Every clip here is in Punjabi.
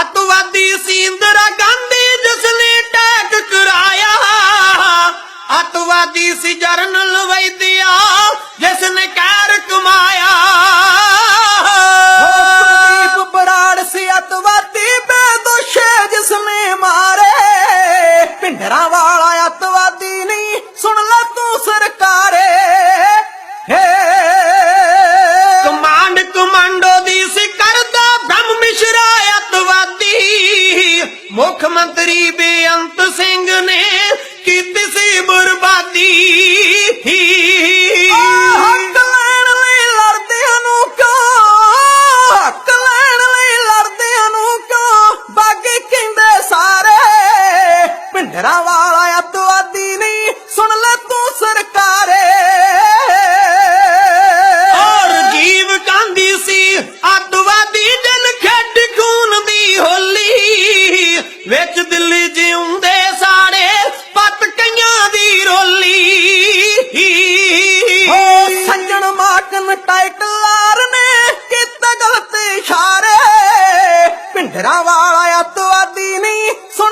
ਅਤਵਾਦੀ ਸੀ ਇੰਦਰਾ ਗਾਂਧੀ, ਜਿਸ ਨੇ ਅਟੈਕ ਕਰਾਇਆ। ਅਤਵਾਦੀ ਸੀ ਜਰਨਲ ਵੈਦਿਆ, ਜਿਸ ਨੇ ਕਹਿਰ ਮੰਤਰੀ ਬੇਅੰਤ ਸਿੰਘ ਨੇ ਕੀਤੀ ਸੀ ਬਰਬਾਦੀ। ਹੱਕ ਲੈਣ ਲਈ ਲੜਦਿਆਂ ਨੂੰ ਕਿਉਂ ਹੱਕ ਲੈਣ ਲਈ ਲੜਦਿਆਂ ਨੂੰ ਕਿਉਂ ਬਾਗੀ ਕਹਿੰਦੇ ਸਾਰੇ ਪਿੰਡਰਾਂ ਵਾਲਾ ਵਿੱਚ ਦਿੱਲੀ ਜਿਉਂਦੇ ਸਾਰੇ ਪੱਤ ਕਈਆਂ ਦੀ ਰੋਲੀ। ਹੋ ਸੱਜਣ ਮਾਕਨ ਟਾਈਟਲਾਰ ਨੇ ਕੀਤਾ ਗਲਤ ਇਸ਼ਾਰੇ? ਪਿੰਡਰਾਂ ਵਾਲਾ ਅਤਵਾਦੀ ਨਹੀਂ ਸੁਣ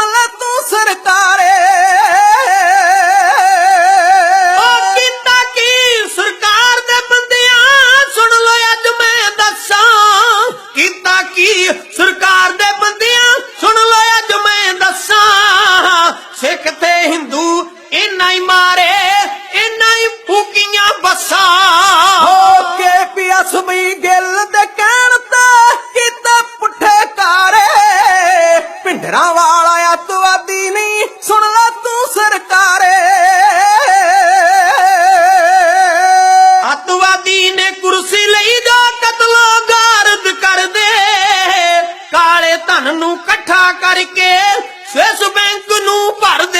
ਪਿੰਡਰਾਂ ਵਾਲਾ ਅਤਵਾਦੀ ਨਹੀਂ ਸੁਣ ਲੈ ਤੂੰ ਸਰਕਾਰੇ। ਅੱਤਵਾਦੀ ਨੇ ਕੁਰਸੀ ਲਈ ਦਾ ਕਤਲੋ ਗਾਰਦ ਕਰਦੇ। ਕਾਲੇ ਧਨ ਨੂੰ ਇਕੱਠਾ ਕਰਕੇ ਸਵਿਸ ਬੈਂਕ ਨੂੰ ਭਰਦੇ।